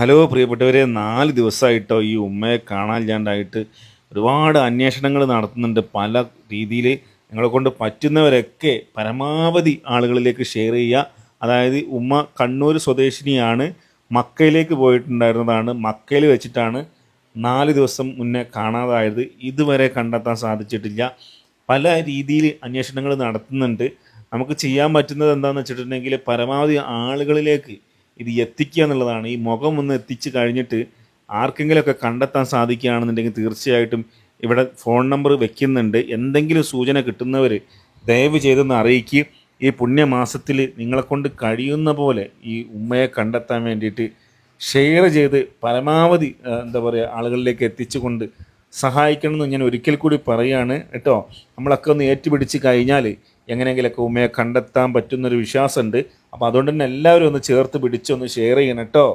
Hello പ്രിയപ്പെട്ടവരെ നാല് ദിവസമായിട്ടോ ഈ ഉമ്മയെ കാണാനില്ലാണ്ടായിട്ട് ഒരുപാട് അന്വേഷണങ്ങൾ നടത്തുന്നുണ്ട്. പല രീതിയിൽ നിങ്ങളെ കൊണ്ട് പറ്റുന്നവരൊക്കെ പരമാവധി ആളുകളിലേക്ക് ഷെയർ ചെയ്യുക. അതായത് ഉമ്മ കണ്ണൂർ സ്വദേശിനിയാണ് മക്കയിലേക്ക് പോയിട്ടുണ്ടായിരുന്നതാണ്. മക്കയിൽ വെച്ചിട്ടാണ് നാല് ദിവസം മുന്നേ കാണാതായത്. ഇതുവരെ കണ്ടെത്താൻ സാധിച്ചിട്ടില്ല. പല രീതിയിൽ അന്വേഷണങ്ങൾ നടത്തുന്നുണ്ട്. നമുക്ക് ചെയ്യാൻ പറ്റുന്നത് എന്താണെന്ന് വെച്ചിട്ടുണ്ടെങ്കിൽ പരമാവധി ആളുകളിലേക്ക് ഇത് എത്തിക്കുക എന്നുള്ളതാണ്. ഈ മുഖം ഒന്ന് എത്തിച്ച് കഴിഞ്ഞിട്ട് ആർക്കെങ്കിലുമൊക്കെ കണ്ടെത്താൻ സാധിക്കുകയാണെന്നുണ്ടെങ്കിൽ തീർച്ചയായിട്ടും ഇവിടെ ഫോൺ നമ്പർ വെക്കുന്നുണ്ട്. എന്തെങ്കിലും സൂചന കിട്ടുന്നവർ ദയവ് ചെയ്തൊന്ന് അറിയിക്കുക ഈ പുണ്യമാസത്തിൽ നിങ്ങളെക്കൊണ്ട് കഴിയുന്ന പോലെ ഈ ഉമ്മയെ കണ്ടെത്താൻ വേണ്ടിയിട്ട് ഷെയർ ചെയ്ത് പരമാവധി എന്താ പറയുക ആളുകളിലേക്ക് എത്തിച്ചുകൊണ്ട് സഹായിക്കണമെന്ന് ഞാൻ ഒരിക്കൽ കൂടി പറയുകയാണ് കേട്ടോ. നമ്മളൊക്കെ ഒന്ന് ഏറ്റുപിടിച്ച് കഴിഞ്ഞാൽ എങ്ങനെയെങ്കിലൊക്കെ ഉമ്മയെ കണ്ടെത്താൻ പറ്റുന്നൊരു വിശ്വാസമുണ്ട്. അപ്പോൾ അതുകൊണ്ട് തന്നെ എല്ലാവരും ഒന്ന് ചേർത്ത് പിടിച്ചൊന്ന് ഷെയർ ചെയ്യണം കേട്ടോ.